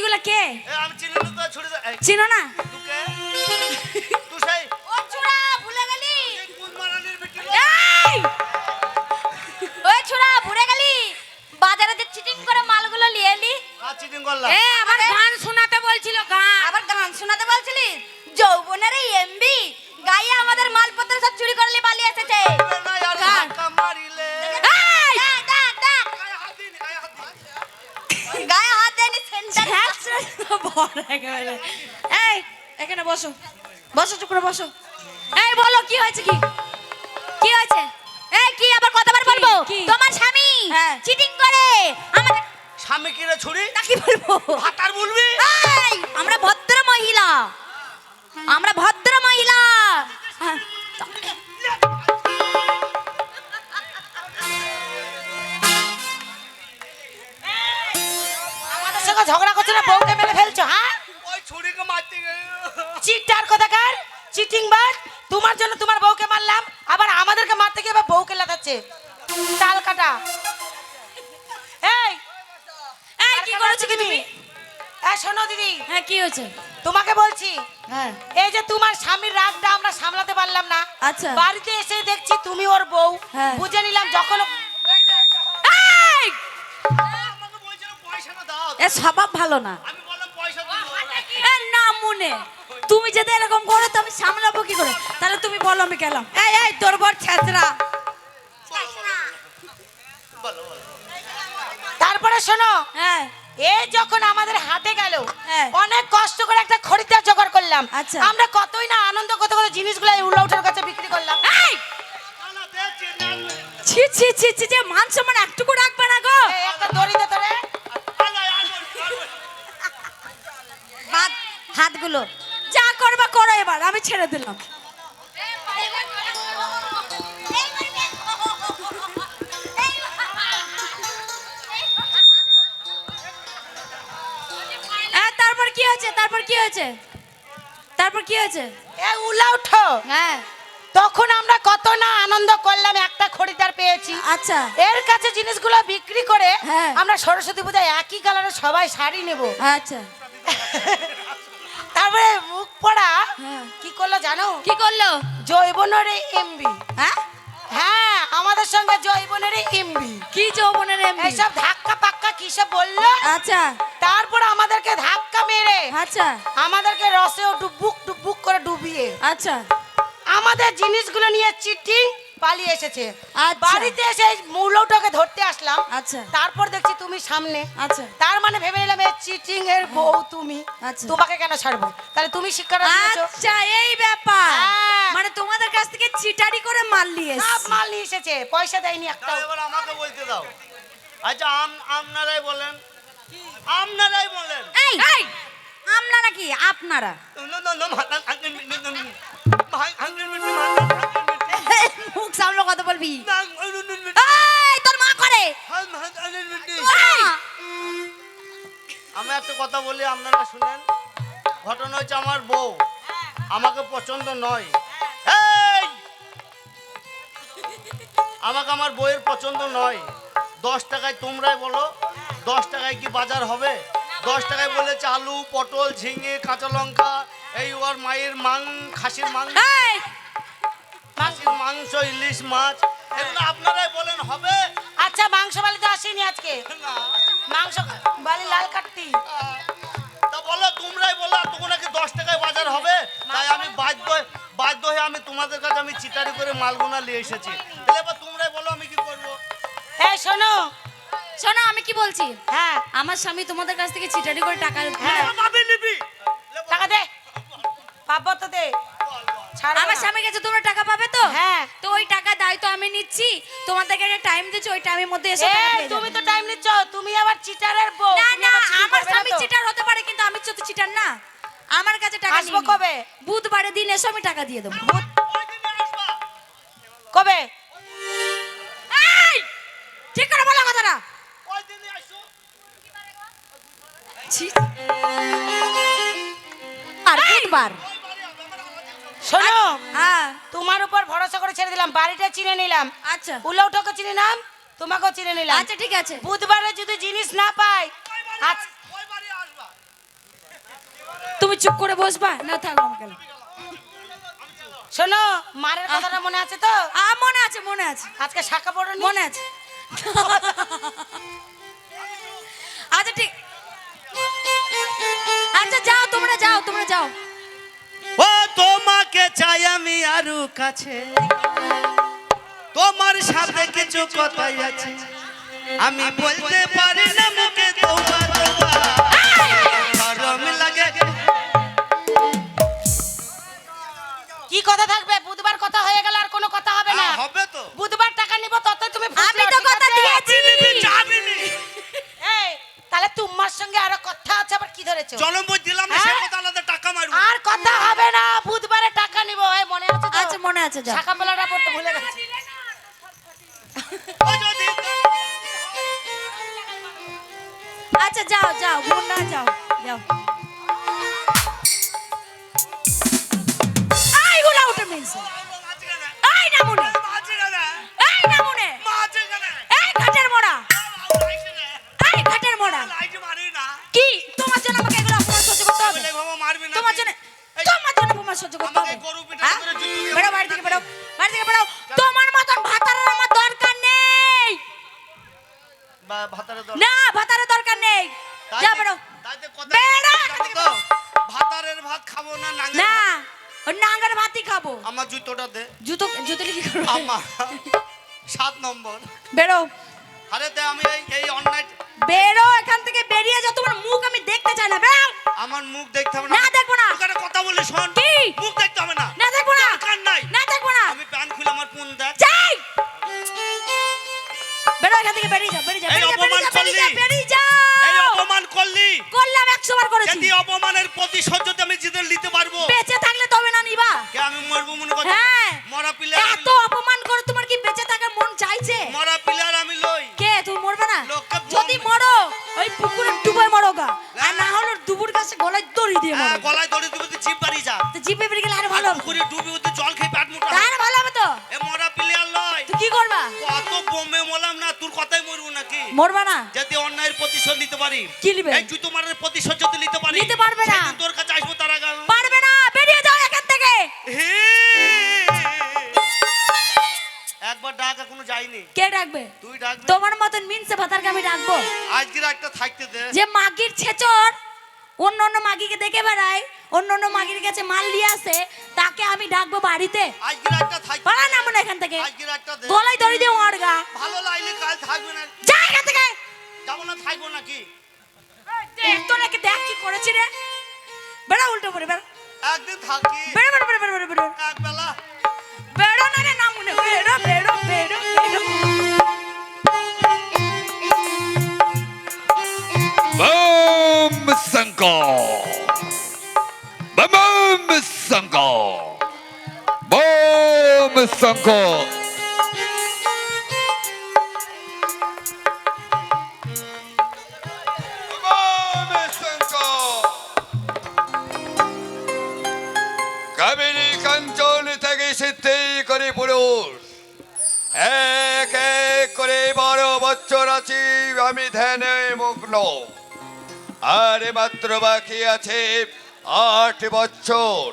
ছুরিগুলো কে? আমি চিনি না তো ছুরি চিনো না? তুই সেই। ও চুড়া ভুলে গেলি? কোন মারানির বেটি এই! ওই চুড়া ভুলে গেলি? বাজারে যে চিটিং করে মালগুলো নিয়ে এলি? আর চিটিং করলাম। এ আমার গান একেবারে। এই এখানে বসো। বসো চুপ করে বসো। এই বলো কি হয়েছে কি? কি হয়েছে? এই কি আবার কতবার কি, বলব? কি? তোমার স্বামী হ্যাঁ। চিটিং করে। আমাদের স্বামী কিরে ছুরি? তা কি বলব? ভাতার বলবি? এই, আমরা ভদ্র মহিলা। আমরা ভদ্র মহিলা। সঙ্গে ঝগড়া করছ না বউকে মেরে ফেলছো হ্যাঁ? ওই ছুরিকে মারতে গেল। চিটার কোথাকার? চিটিং বাজ তোমার জন্য তোমার বউকে মারলাম আবার আমাদেরকে মারতে গিয়ে আবার বউকে লাগাচ্ছে তাল কাটা। এই এই কি করেছ কি তুমি? এই শোনো দিদি। হ্যাঁ কি হয়েছে? তোমাকে বলছি হ্যাঁ। এই যে তোমার স্বামীর রাগটা আমরা সামলাতে পারলাম না। আচ্ছা। বাড়িতে এসে দেখছি তুমি ওর বউ। হ্যাঁ। বুঝে নিলাম যখন এ স্বভাব ভালো না। আমি বললাম পয়সা দিও এ না মনে। তুমি যদি এরকম করো তো আমি সামলাবো কি করে? তাহলে তুমি বলো আমি গেলাম। এই এই তোর বর ছেঁচড়া। তারপরে শোনো হ্যাঁ। এ যখন আমাদের হাতে গেল হ্যাঁ। অনেক কষ্ট করে একটা খরিদ্দার জোগাড় করলাম। আচ্ছা। আমরা কতই না আনন্দ কত কত জিনিসগুলো এই উল্লাউঠার কাছে বিক্রি করলাম। ছি ছি ছি ছি যে মান সম্মান একটুকু রাখবে না গো। একটা দড়ি দে তোরে। হাতগুলো যা করবা করো এবার আমি ছেড়ে দিলাম। তারপর কি হয়েছে? তারপর কি হয়েছে? তারপর কি হয়েছে? এ উল্লাউঠো হ্যাঁ। তখন আমরা কত না আনন্দ করলাম একটা খরিদ্দার পেয়েছি। আচ্ছা। এর কাছে জিনিসগুলো বিক্রি করে হ্যাঁ। আমরা সরস্বতী পূজায় একই কালারে সবাই শাড়ি নেব। আচ্ছা। তারপরে মুখ পড়া। কি করল জানো কি করল জৈবনের এমবি হ্যাঁ হ্যাঁ আমাদের সঙ্গে জৈবনের এমবি কি যৌবনের এমনি এইসব ধাক্কা পাক্কা কি সব বলল আচ্ছা তারপর আমাদেরকে ধাক্কা মেরে আচ্ছা আমাদেরকে রসেও ডুবুক ডুবুক করে ডুবিয়ে আচ্ছা আমাদের জিনিসগুলো নিয়ে চিটিং পালিয়ে এসেছে আচ্ছা। বাড়িতে এসে মৌলটাকে ধরতে আসলাম আচ্ছা তারপর দেখছি তুমি সামনে আচ্ছা তার মানে ভেবে নিলাম এই চিটিং এর বউ তুমি আচ্ছা। তোমাকে কেন ছাড়বো তাহলে তুমি শিক্ষাটা দিয়েছ আচ্ছা এই ব্যাপার হ্যাঁ। মানে তোমাদের কাছ থেকে চিটারি করে মাল নিয়ে সব মাল নিয়ে এসেছে পয়সা দেয়নি একটা এবার আমাকে বলতে দাও আচ্ছা আম আপনারাই বলেন আপনারাই বলেন এই এই আপনারা কি আপনারা মুখ সামনে কথা বলবি। তোর মা করে। ভাঙান, ভাঙান। এই, আমি একটা কথা বলি আপনারা শুনেন। ঘটনা হচ্ছে আমার বউ। আমাকে পছন্দ নয়! আমাকে আমার বউয়ের পছন্দ নয়। দশ টাকায় তোমরাই বলো দশ টাকায় কি বাজার হবে? দশ টাকায় বলেছে আলু পটল ঝিঙে কাঁচা লঙ্কা এই ওর মায়ের মাং খাসির খাসির মাংস ইলিশ মাছ এগুলো আপনারাই বলেন হবে? আচ্ছা মাংস বালিতে আসেনি আজকে? না। মাংস বালি লাল কাটতি। তা বলো তোমরাই বলো তখন নাকি দশ টাকায় বাজার হবে? তাই আমি বাধ্য হয়ে- বাধ্য হয়ে আমি তোমাদের কাছে আমি চিটারি করে মালগুনা নিয়ে এসেছি। তাহলে এবার তোমরাই বলো আমি কি করব? এই শোনো। শোনো আমি কি বলছি? হ্যাঁ। আমার স্বামী তোমাদের কাছ থেকে চিটারি করে টাকা হ্যাঁ। টাকা দে। পাবো তো দে। আমার। স্বামীর কাছে তোমরা টাকা পাবে তো? হ্যাঁ। তো ওই টাকা দায়িত্ব আমি নিচ্ছি তোমাদেরকে একটা টাইম দিচ্ছি ওই টাইমের মধ্যে এসে তুমি তো টাইম নিচ্ছ তুমি আবার চিটারের বউ না না আমার স্বামী চিটার হতে পারে কিন্তু আমি তো চিটার না। আমার কাছে টাকা আসব কবে? বুধবারের দিন এসে আমি টাকা দিয়ে দেবো। কবে! ঠিক করে বলো কথাটা। আর বুধবার। শোনো হ্যাঁ। তোমার উপর ভরসা করে ছেড়ে দিলাম বাড়িটা চিনে নিলাম। আচ্ছা। উলাউটাকে চিনে নাম তোমাকেও চিনে নিলাম। আচ্ছা ঠিক আছে। বুধবারে যদি জিনিস না পাই তুমি চুপ করে বসবা না থাকো শোনো মারের কথাটা মনে আছে তো? আ মনে আছে মনে আছে। আজকে শাখা পড়ো মনে আছে। আচ্ছা ঠিক। আচ্ছা যাও তোমরা যাও তোমরা যাও। তোমাকে চাই আমি আরও কাছে। তোমার সাথে কিছু কথাই আছে। আমি বলতে পারি করলি? এই অপমান করলি। করলাম একশো বার করেছি। যদি অপমানের প্রতিশোধ যদি আমি জিতে নিতে পারব পারি? কি নিবে? এই জুতো মারার প্রতিশোধ যদি নিতে পারি নিতে পারবে না। তোর কাছে আসব তার আগে। পারবে না বেরিয়ে যাও এখান থেকে। একবার ডাক এখনও যায়নি। কে ডাকবে? তুই ডাকবি। তোমার মতন মিনসে ভাতারকে আমি ডাকবো। আজকের একটা থাকতে দে। যে মাগির ছেচর অন্য অন্য মাগিকে দেখে বেড়ায় অন্য অন্য মাগির কাছে মাল নিয়ে আসে তাকে আমি ডাকবো বাড়িতে। আজকের একটা পালা না মনে এখান থেকে। আজকের একটা দে। গলায় দড়ি দিয়ে ওর গা ভালো লাগলে কাল থাকবে না। যা এখান থেকে। যাব না থাকব নাকি? দেখ তো নাকি দেখ কি করেছি রে। বেড়া উল্টো পড়ে বেড়া। একদিন থাকি। বেড়া বেড়া বেড়া বেড়া বেড়া। এক বেড়ো না রে না মনে বেড়ো বেড়ো বেড়ো বেড়ো। Boom Sanko. Boom Sanko. Boom Sanko. আমি ধ্যানে মগ্ন। আর মাত্র বাকি আছে আট বছর।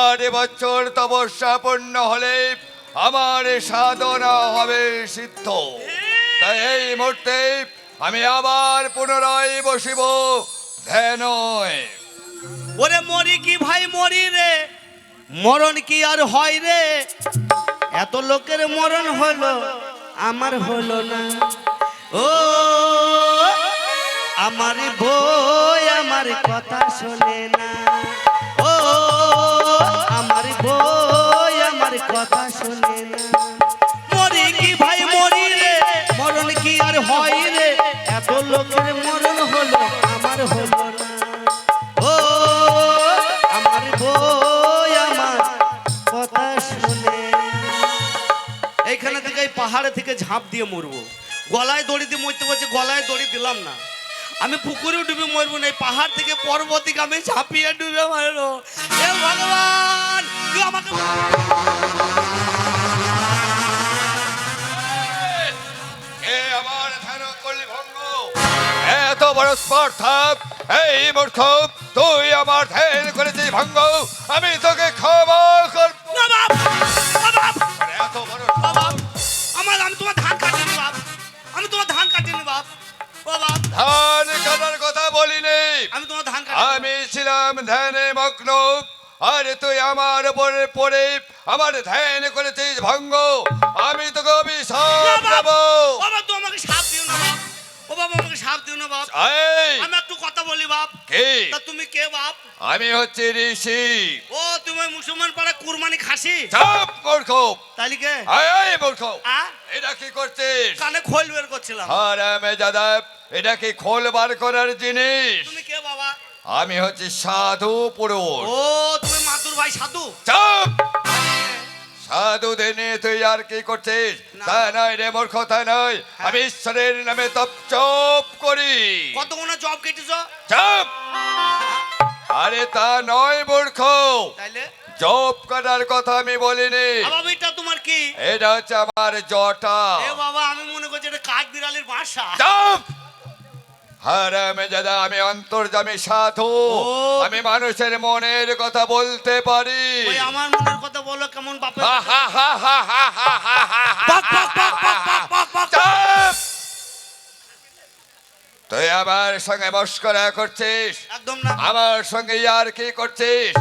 আট বছর তপস্যা পূর্ণ হলে আমার সাধনা হবে সিদ্ধ। তাই এই মুহূর্তে আমি আবার পুনরায় বসিব ধ্যান ওরে মরি কি ভাই, মরি রে? মরণ কি আর হয় রে? এত লোকের মরণ হলো, আমার হলো না। ও, আমার বই আমার কথা শোনে না। ও, আমার বই আমার কথা শোনে না। মরি কি ভাই, মরি রে, মরণ কি আর হয় রে? এত লোকের মরণ হলো, আমার হলো না। ও, আমার কথা শুনে থেকে পাহাড়ে থেকে ঝাঁপ দিয়ে মরবো। গলায় দড়ি দিয়ে মরতে বলছে, গলায় দড়ি দিলাম না। আমি পুকুরে ডুবে মরবো না পাহাড় থেকে পর্বত থেকে আমি ঝাঁপিয়ে ডুবে মারবো। হে ভগবান আমাকে এই মূর্খ, তুই আমার ধ্যান করেছিস ভঙ্গ। আমি তোকে ক্ষমা কর ধান কাটার কথা বলিনি। আমি তোমার ধান আমি ছিলাম ধ্যানে মগ্ন। আর তুই আমার পরে পরে আমার ধ্যান করেছিস ভঙ্গ। আমি তোকে অভিশাপ দেব। আমাকে সাপ দিও না বাপ। এই। আমি একটু কথা বলি বাপ। কি? তা তুমি কে বাপ? আমি হচ্ছে ঋষি। ও তুমি মুসলমান পাড়া কুরবানি খাসি? চাপ মূর্খ। তাহলে কে? মূর্খ। এটা কি করছিস? কানে খোল বের করছিলাম। হারামে যাদব এটা কি খোল বার করার জিনিস? তুমি কে বাবা? আমি হচ্ছে সাধু পুরুষ। ও তুমি মাদুর ভাই সাধু? চাপ! সাধুদের নিয়ে তুই আর কি করছিস? তা নয় রে মূর্খ তা নয়। আমি ঈশ্বরের নামে তপ চপ করি। কত কোনা জব কেটেছ? চাপ আরে তা নয় মূর্খ। তাইলে? জব করার কথা আমি বলিনি। বাবা এটা তোমার কি? এটা হচ্ছে আমার জটা। এ বাবা আমি মনে করছি এটা কাঠ বিড়ালের বাসা। চাপ হারামে দাদা আমি অন্তর্জামী সাধু। আমি মানুষের মনের কথা বলতে পারি। আমার মনের কথা বলো কেমন বাপ তুই আমার সঙ্গে মস্করা করছিস। একদম না। আমার সঙ্গে আর কি করছিস?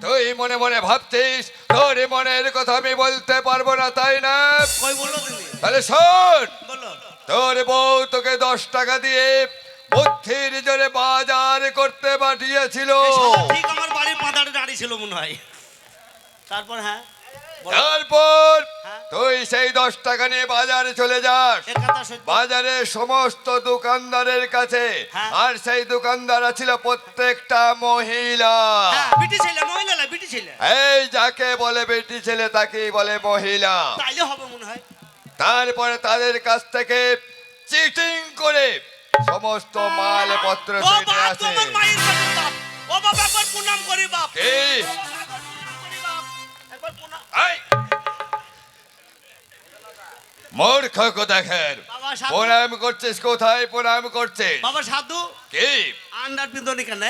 তুই মনে মনে ভাবছিস তোর মনের কথা আমি বলতে পারব না তাই না? তাহলে শোন! তোর বউ তোকে দশ টাকা দিয়ে বুদ্ধির জোরে বাজার করতে পাঠিয়েছিল। ঠিক আমার বাড়ির পাঁদারে দাঁড়িয়ে ছিল মনে হয়। তারপর হ্যাঁ তারপর হ্যাঁ। তুই সেই দশ টাকা নিয়ে বাজারে চলে যাস। বাজারে সমস্ত দোকানদারের কাছে হ্যাঁ। আর সেই দোকানদাররা ছিল প্রত্যেকটা মহিলা। হ্যাঁ এই যাকে বলে বেটি ছেলে তাকেই বলে মহিলা। মনে হয়। তারপরে তাদের কাছ থেকে চিটিং করে সমস্ত মালপত্র ও কিনে আসে ও একবার প্রণাম করি বাপ। এই! মূর্খ কোথাকার? করছিস কোথায়? প্রণাম করছিস। বাবা সাধু। কি? আন্ডার পিন্দনি কেন?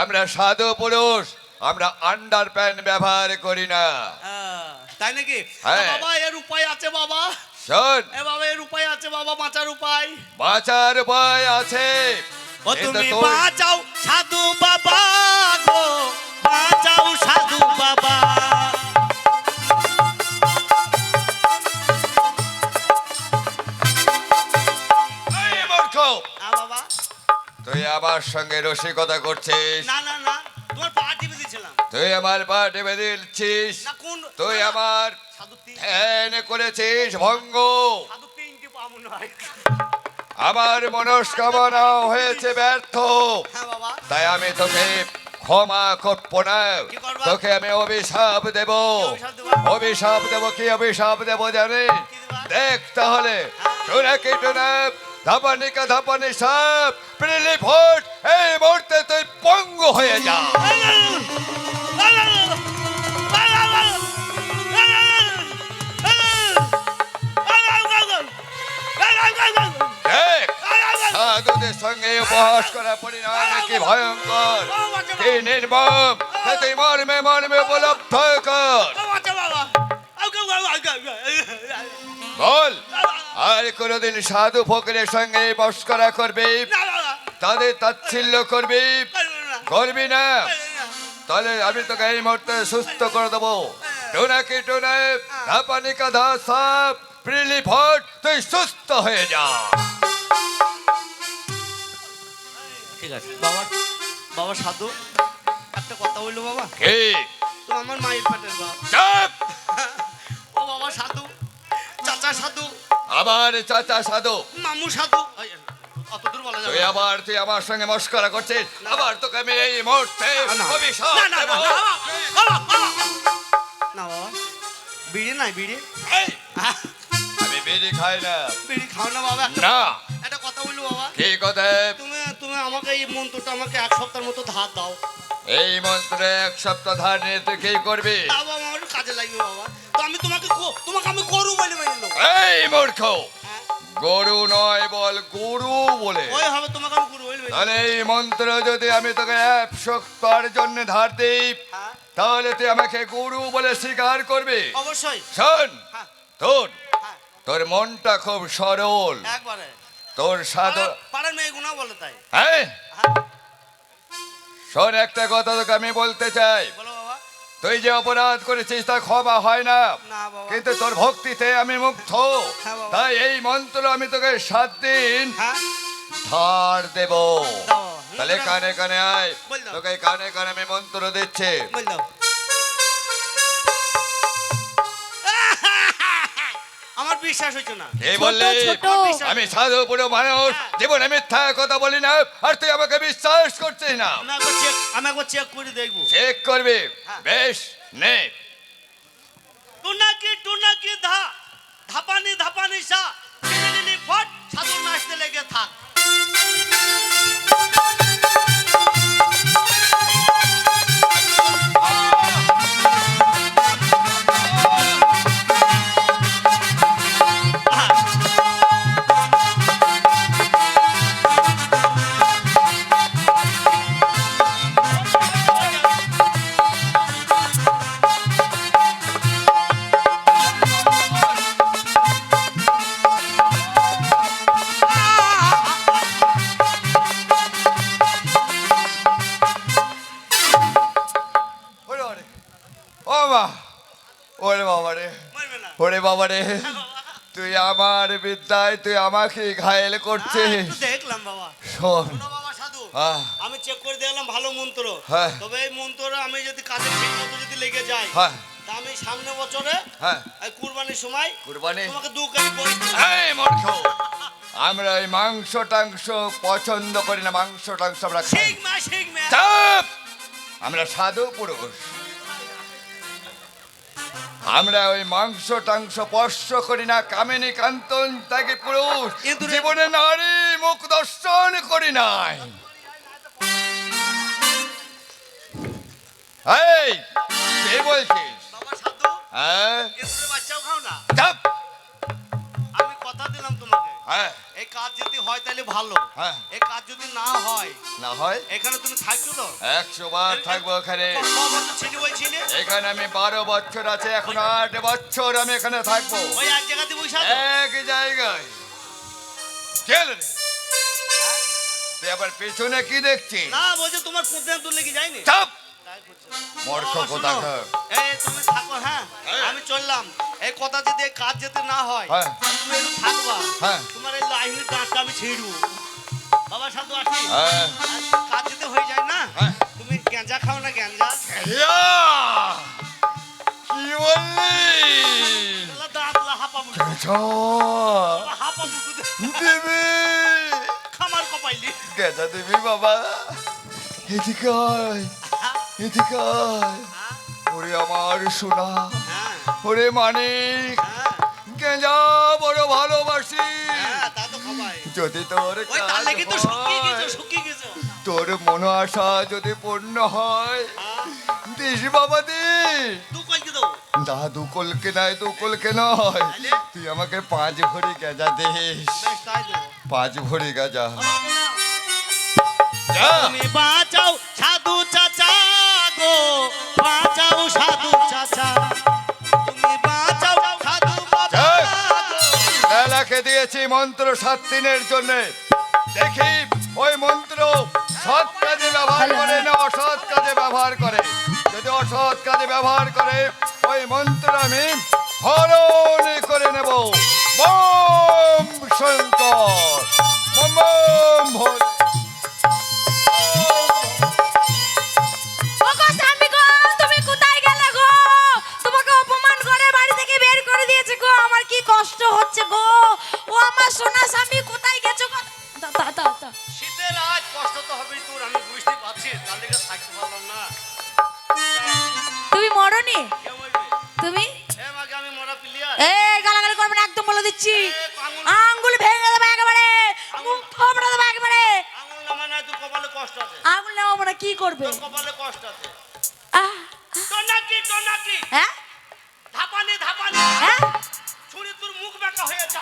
আমরা সাধু পুরুষ আমরা আন্ডার প্যান্ট ব্যবহার করি না। তাই নাকি? হ্যাঁ। বাবা এর উপায় আছে বাবা। শোন। এ বাবা এর উপায় আছে বাবা বাঁচার উপায়। বাঁচার উপায় আছে। ও তুমি বাঁচাও সাধু বাবা গো বাঁচাও সাধু বাবা। তুই আমার সঙ্গে রসিকতা করছিস। না না না তোমার পা টিপে দিয়েছিলাম তুই আমার পা টেপে দিচ্ছিস। তুই আমার ধ্যান করেছিস ভঙ্গ। হয় আমার মনস্কামনা হয়েছে ব্যর্থ। হ্যাঁ তাই আমি তোকে ক্ষমা করব না। তোকে আমি অভিশাপ দেব। অভিশাপ দেবা? দেব কি অভিশাপ দেব জানি। দেখ তাহলে। টুনা কি টুনা। ধাপানিকা ধাপানি সাপ প্রিলি ভোট এই মুহূর্তে তুই পঙ্গু হয়ে যা। উপহাস করা পরিণাম কি ভয়ঙ্কর? কি নির্মম? সে তুই মর্মে মর্মে উপলব্ধ কর। বল, আর কোনোদিন সাধু ফকরের সঙ্গে মস্করা করবি? তাদের তাচ্ছিল্য করবি? করবি না? তাহলে আমি তোকে এই মুহূর্তে সুস্থ করে দেবো। টোনাকে টোনা? ধাপানিকা ধা সাপ প্রিলি ভট তুই সুস্থ হয়ে যা। ঠিক আছে। বাবা বাবা সাধু। একটা কথা বলল বাবা? কি? তো আমার মায়ের পেটের চাপ! ও বাবা সাধু। চাচা সাধু। আবার চাচা সাধু। মামু সাধু। এই, অত বলা যাবে তুই আবার তুই আমার সঙ্গে মস্করা করছিস। আবার তোকে আমি এই মুহূর্তে অভিশাপ না, না, না, বাবা, বাবা, বাবা। না বাবা বিড়ি নাই বিড়ি। আমি বিড়ি খাই না। বিড়ি খাও না বাবা। না। একটা কথা বাবা। কি কথা? আমাকে এই মন্ত্রটা আমাকে এক সপ্তাহের মতো ধার দাও। এই মন্ত্রে এক সপ্তাহ ধার নিয়ে তুই কি করবি? বাবা আমার কাজে লাগবে বাবা। তো আমি তোমাকে তোমাকে আমি গরু বলে মেনে নেব। এই মূর্খ! হ্যাঁ? গরু নয় বল গরু বলে। ওই হবে তোমাকে আমি বলবে তাহলে এই মন্ত্র যদি আমি তোকে এক সপ্তাহের জন্য ধার দিই হ্যাঁ। তাহলে তুই আমাকে গুরু বলে স্বীকার করবি। অবশ্যই। শোন তোর হ্যাঁ। তোর মনটা খুব সরল। একবারে। তোর সাধু পাড়ার- পাড়ার মেয়েগুনা বলে তাই। হ্যাঁ? হ্যাঁ। শোন একটা কথা তোকে আমি বলতে চাই। তুই যে অপরাধ করেছিস তা ক্ষমা হয় না। না কিন্তু তোর ভক্তিতে আমি মুগ্ধ। হ্যাঁ তাই এই মন্ত্র আমি তোকে সাত দিন হ্যাঁ। ধার দেব। তাহলে কানে কানে আয়। তোকে কানে কানে আমি মন্ত্র দিচ্ছি। বিশ্বাস হচ্ছে না এই বললি। আমি সাধু পুরো মানুষ হ্যাঁ। জীবনে মিথ্যা কথা বলি না আর তুই আমাকে বিশ্বাস করছিস না আমি একবার চেক করে দেখব চেক করবি হ্যাঁ। বেশ নে টুনাকি টুনাকি ধা ধাপানি ধাপানি সা ফট সাধু নাচতে লেগে থাক না ওরে বাবা রে তুই আমার বিদ্যায় তুই আমাকে ঘায়েল হ্যাঁ, করছিস দেখলাম বাবা। শোন। আমি চেক করে দেখলাম ভালো মন্ত্র। হ্যাঁ। তবে এই মন্ত্র আমি যদি কাজে ঠিক মতো যদি লেগে যায় হ্যাঁ। তা আমি সামনে বছরে হ্যাঁ। কুরবানির সময় কুরবানি? তোমাকে দু কেজি বই এই মূর্খ। আমরা ওই মাংস টাংস পছন্দ করি না। মাংস টাংস আমরা খাই। আমরা সাধু পুরুষ। আমরা ওই মাংস টাংস স্পর্শ করি না কামিনী কান্তন তাকে পুরুষ কিন্তু জীবনে নারী মুখ দর্শন করি নাই। এই কে বলছিস? বাবা সাধু। হ্যাঁ? বাচ্চাও খাও না? হ্যাঁ। এই কাজ যদি হয় তাহলে ভালো। হ্যাঁ। এই কাজ যদি না হয় না হয়? এখানে তুমি থাকছো তো? একশো বার থাকব এখানে। ক- ক এখানে আমি বারো বছর আছে এখন আট বছর আমি এখানে থাকব। ওই এক জায়গাতে বসে আছো? এক জায়গায়। চল রে। তুই আবার পেছনে কি দেখছিস? না বলছে তোমার কোথায় দূর লেগে যায়নি। চাপ! মূর্খ কোথাকার। এই তুমি থাকো হ্যাঁ হ্যাঁ। আমি চললাম এই কথা যদি কাজ যেতে না হয় হ্যাঁ। তুমি একটু থাকবা হ্যাঁ। তোমার এই লাইনের ডাঁটটা আমি ছিঁড়বো বাবা সাধু আসি। কাজ যদি হয়ে যায় না। তুমি গেঁজা খাও না গেঁজা ইয়া! কি বললি দেবী খামার কপাইলি গেছা দেবী বাবা এদিকে। ওরে আমার সোনা হ্যাঁ। ওরে মানিক। হ্যাঁ। গেঁজা বড় ভালোবাসি। হ্যাঁ যদি তোর তার হয়, মনো আশা যদি পূর্ণ হয় হ্যাঁ। দিস বাবা দু দা দুকলকে নয় দুকলকে নয়। তুই আমাকে পাঁচ ভরি গেজা দিস। পাঁচ ভরি গেজা। বাঁচাও দিয়েছি মন্ত্র সাত দিনের জন্য। দেখি ওই মন্ত্র সৎ কাজে ব্যবহার করে না অসৎ কাজে ব্যবহার করে? যদি অসৎ কাজে ব্যবহার করে ওই মন্ত্র আমি হরণ করে নেব। বম শঙ্কর বম বম ভোলে। সোনা স্বামী কোথায় গেছো? গো তা তা তা তা শীতের আজ কষ্ট তো হবেই তোর আমি বুঝতে পারছি লেগে থাকতে পারলাম না। তুমি মরনি? তুমি? এ মাকে আমি মরা প্লেয়ার এ গালাগালি করবে না একদম বলে দিচ্ছি। আঙুল- আঙ্গুল ভেঙে দেবে একেবারে। মুখ থবড়ে দেবে একেবারে। আঙুল নেওয়া মানে কি করবে? তোর কপালে কষ্ট আছে। আহ, টনাকি টনাকি হ্যাঁ? ধাপানি ধাপানি। হ্যাঁ? ছুরি তোর মুখ বেঁকা হয়ে যা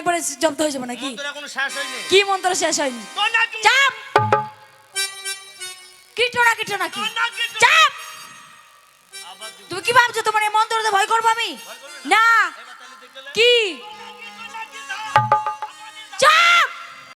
একবারে জব্দ হয়ে যাব নাকি? কি মন্ত্র শেষ হয়নি? চাপ! কীটনা কীটনা কি? চাপ! তুমি কি ভাবছ তোমার এই মন্ত্রতে ভয় করব আমি? না!